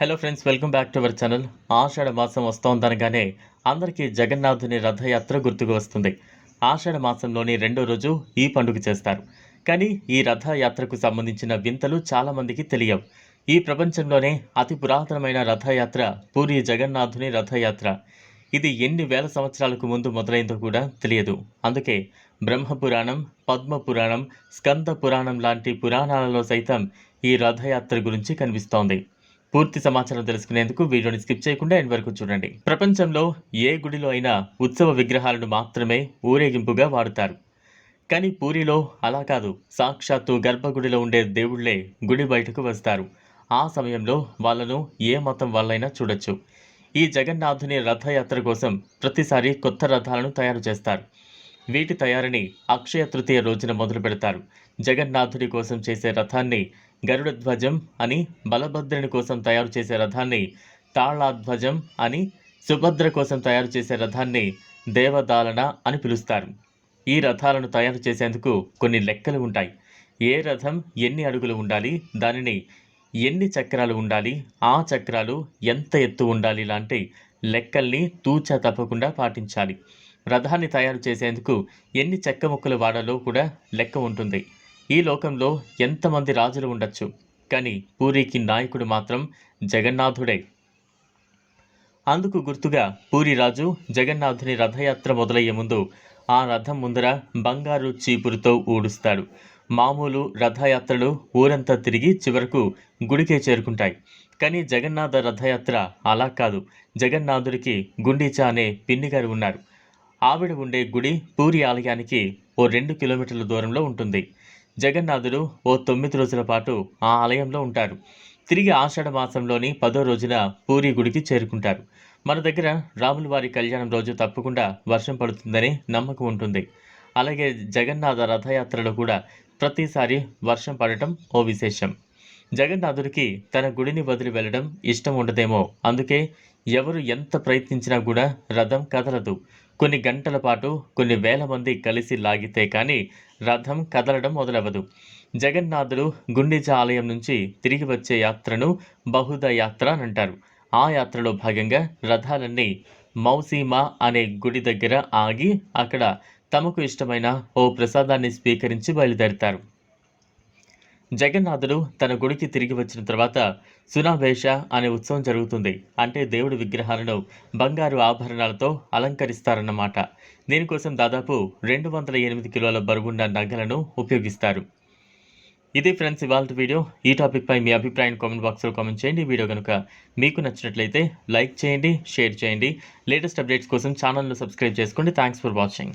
Hello friends welcome back to our channel Ashadha మాసం వస్తోందనగానే అందరికీ జగన్నాథుని రథయాత్ర గుర్తుకు వస్తుంది. ఆషాఢ మాసంలోని రెండో రోజు ఈ పండుగ చేస్తారు. కానీ ఈ రథయాత్రకు సంబంధించిన వింతలు చాలామందికి తెలియవు. ఈ ప్రపంచంలోనే అతి పురాతనమైన రథయాత్ర పూరి జగన్నాథుని రథయాత్ర. ఇది ఎన్ని వేల సంవత్సరాలకు ముందు మొదలైందో కూడా తెలియదు. అందుకే బ్రహ్మపురాణం పద్మ పురాణం స్కంద పురాణం లాంటి పురాణాలలో సైతం ఈ రథయాత్ర గురించి కనిపిస్తోంది. పూర్తి సమాచారం తెలుసుకునేందుకు వీడియోని స్కిప్ చేయకుండా ఎండ్ వరకు చూడండి. ప్రపంచంలో ఏ గుడిలో అయినా ఉత్సవ విగ్రహాలను మాత్రమే ఊరేగింపుగా వాడుతారు. కానీ పూరిలో అలా కాదు. సాక్షాత్తు గర్భగుడిలో ఉండే దేవుళ్ళే గుడి బయటకు వస్తారు. ఆ సమయంలో వాళ్ళను ఏ మతం వాళ్ళైనా చూడొచ్చు. ఈ జగన్నాథుని రథయాత్ర కోసం ప్రతిసారి కొత్త రథాలను తయారు చేస్తారు. వీటి తయారీని అక్షయ తృతీయ రోజున మొదలు పెడతారు. జగన్నాథుడి కోసం చేసే రథాన్ని గరుడ ధ్వజం అని బలభద్రుని కోసం తయారు చేసే రథాన్ని తాళాధ్వజం అని సుభద్ర కోసం తయారు చేసే రథాన్ని దేవదాలన అని పిలుస్తారు. ఈ రథాలను తయారు చేసేందుకు కొన్ని లెక్కలు ఉంటాయి. ఏ రథం ఎన్ని అడుగులు ఉండాలి దానిని ఎన్ని చక్రాలు ఉండాలి ఆ చక్రాలు ఎంత ఎత్తు ఉండాలి లాంటి లెక్కల్ని తూచా తప్పకుండా పాటించాలి. రథాన్ని తయారు చేసేందుకు ఎన్ని చెక్క ముక్కలు వాడాలో కూడా లెక్క ఉంటుంది. ఈ లోకంలో ఎంతమంది రాజులు ఉండొచ్చు. కానీ పూరికి నాయకుడు మాత్రం జగన్నాథుడే. అందుకు గుర్తుగా పూరి రాజు జగన్నాథుని రథయాత్ర మొదలయ్యే ముందు ఆ రథం ముందర బంగారు చీపురుతో ఊడుస్తాడు. మామూలు రథయాత్రలు ఊరంతా తిరిగి చివరకు గుడికే చేరుకుంటాయి. కానీ జగన్నాథ రథయాత్ర అలా కాదు. జగన్నాథుడికి గుండీచా అనే పిన్నిగారు ఉన్నారు. ఆవిడ ఉండే గుడి పూరి ఆలయానికి ఓ రెండు కిలోమీటర్ల దూరంలో ఉంటుంది. జగన్నాథుడు ఓ తొమ్మిది రోజుల పాటు ఆ ఆలయంలో ఉంటారు తిరిగి ఆషాఢ మాసంలోని పదో రోజున పూరి గుడికి చేరుకుంటారు. మన దగ్గర రాముల వారి కళ్యాణం రోజు తప్పకుండా వర్షం పడుతుందని నమ్మకం ఉంటుంది. అలాగే జగన్నాథ రథయాత్రలో కూడా ప్రతిసారి వర్షం పడటం ఓ విశేషం. జగన్నాథుడికి తన గుడిని వదిలి వెళ్ళడం ఇష్టం ఉండదేమో. అందుకే ఎవరు ఎంత ప్రయత్నించినా కూడా రథం కదలదు. కొన్ని గంటల పాటు కొన్ని వేల మంది కలిసి లాగితే కానీ రథం కదలడం మొదలవ్వదు. జగన్నాథుడు గుండెజ ఆలయం నుంచి తిరిగి వచ్చే యాత్రను బహుద యాత్ర అని అంటారు. ఆ యాత్రలో భాగంగా రథాలన్నీ మౌసీమా అనే గుడి దగ్గర ఆగి అక్కడ తమకు ఇష్టమైన ఓ ప్రసాదాన్ని స్వీకరించి బయలుదేరుతారు. జగన్నాథుడు తన గుడికి తిరిగి వచ్చిన తర్వాత సునాభేష అనే ఉత్సవం జరుగుతుంది. అంటే దేవుడి విగ్రహాలను బంగారు ఆభరణాలతో అలంకరిస్తారన్నమాట. దీనికోసం దాదాపు రెండు వందల ఎనిమిది కిలోల బరువున్న నగలను ఉపయోగిస్తారు. ఇది ఫ్రెండ్స్ ఇవాళ వీడియో. ఈ టాపిక్పై మీ అభిప్రాయం కామెంట్ బాక్స్లో కామెంట్ చేయండి. వీడియో కనుక మీకు నచ్చినట్లయితే లైక్ చేయండి షేర్ చేయండి. లేటెస్ట్ అప్డేట్స్ కోసం ఛానల్ను సబ్స్క్రైబ్ చేసుకోండి. Thanks for watching.